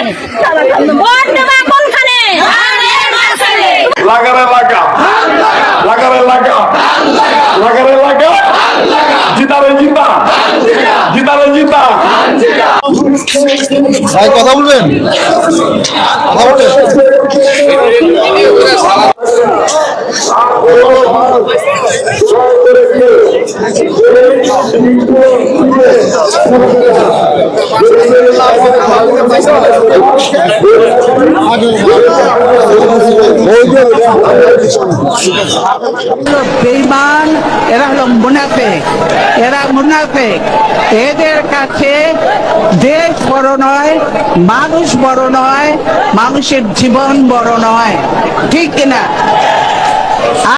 Vote দেবা কোনখানে? লাগারে লাগা। লাগারে লাগা। লাগারে লাগা। জিতারে জিতা জিতারে জিতা ভাই কথা বলবেন? কথা বলবেন? বেইমান এরা হলো মুনাফেক। এরা মুনাফেক। এদের কাছে দেশ বড় নয়, মানুষ বড় নয়, মানুষের জীবন বড় নয়। ঠিক কিনা?